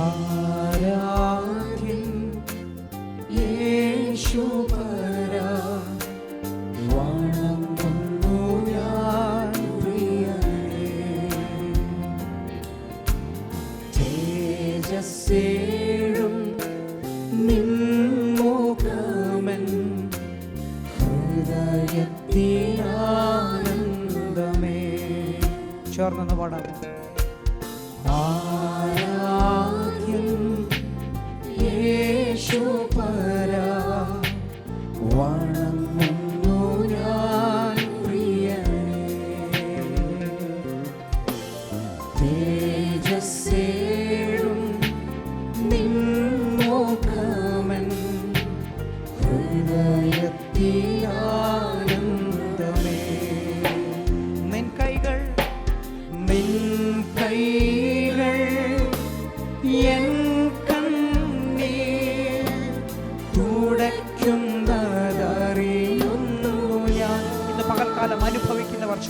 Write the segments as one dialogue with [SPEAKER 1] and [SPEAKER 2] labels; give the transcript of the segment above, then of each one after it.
[SPEAKER 1] ആരാധ്യൻ പര ഞാൻ തേജസ്സേഴും
[SPEAKER 2] പാടാം.
[SPEAKER 1] ആ യേശുപരാ വണങ്ങുന്നു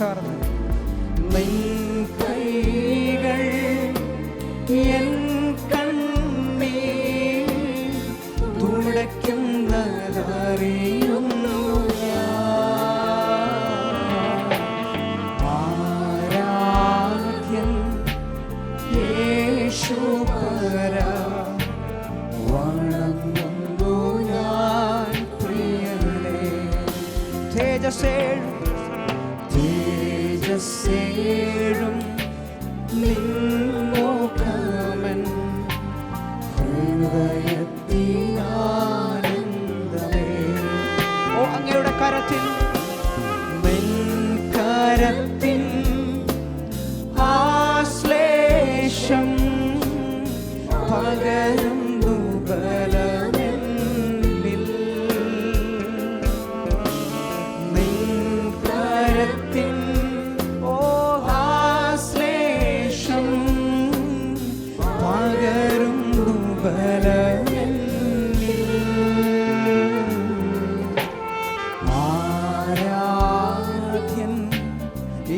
[SPEAKER 2] ചേർന്ന്
[SPEAKER 1] കൈകൾ എൻ ഞാൻ.
[SPEAKER 2] തേജസ്സേഴും
[SPEAKER 1] നിൻമുഖമൻ ഹൃദയത്തിനാനന്ദമേ
[SPEAKER 2] ഓ അങ്ങയുടെ കരത്തിൽ.
[SPEAKER 1] നിൻകരത്തിൻ ആശ്ലേഷം പകരുന്നു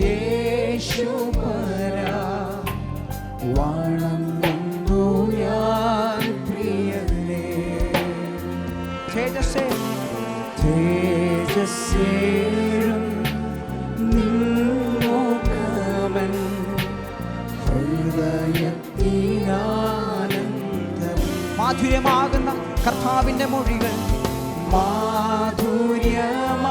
[SPEAKER 1] യേശുപരാ വണങ്ങുന്നു ഞാൻ പ്രിയനേ.
[SPEAKER 2] തേജസ്സേഴും
[SPEAKER 1] ഹൃദയത്തിനാനന്ദം
[SPEAKER 2] മാധുര്യമാകുന്ന കർത്താവിന്റെ മൊഴികൾ.
[SPEAKER 1] മാധുര്യമാ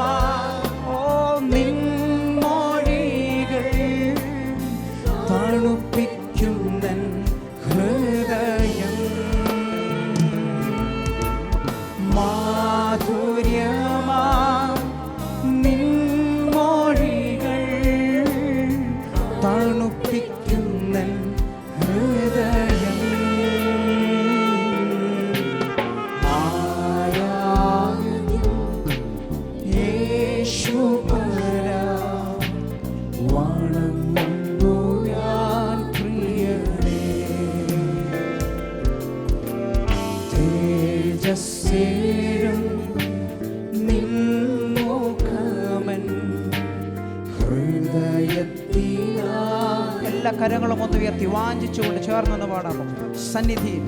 [SPEAKER 2] എല്ലാ കരങ്ങളും ഒന്ന് ഉയർത്തി വാഞ്ചിച്ചുകൊണ്ട് ചേർന്നൊന്ന് പാടാമോ സന്നിധിയിൽ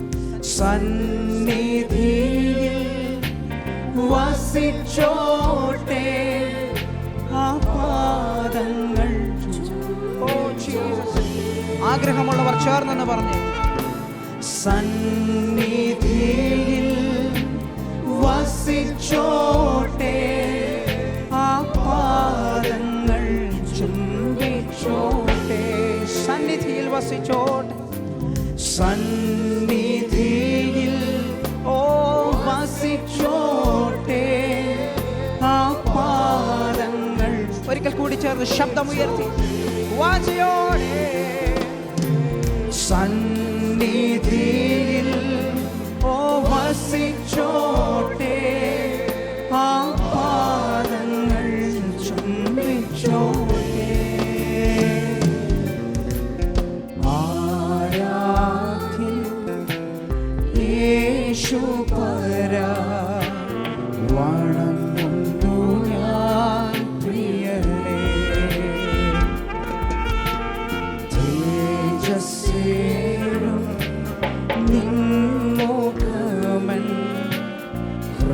[SPEAKER 1] സന്നിധിയിൽ വസിച്ചോട്ടെ.
[SPEAKER 2] ആഗ്രഹമുള്ളവർ ചേർന്നെന്ന് പറഞ്ഞു.
[SPEAKER 1] സന്നിധിയിൽ വസിച്ചോട്ടെ. ആ പാദങ്ങൾ ചുംബിച്ചോട്ടെ.
[SPEAKER 2] സന്നിധിയിൽ വസിച്ചോട്ടെ.
[SPEAKER 1] സന്നിധിയിൽ ഓ വസിച്ചോട്ടെ. ആ പാദങ്ങൾ
[SPEAKER 2] ഒരിക്കൽ കൂടി ചേർന്ന് ശബ്ദമുയർത്തി. വാചയോടെ.
[SPEAKER 1] സന്നിധിയിൽ ഓ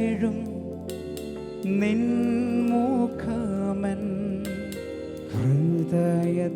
[SPEAKER 2] തേജസ്സേഴും നിൻമുഖമൻ ഹൃദയത്തിനാനന്ദമേ.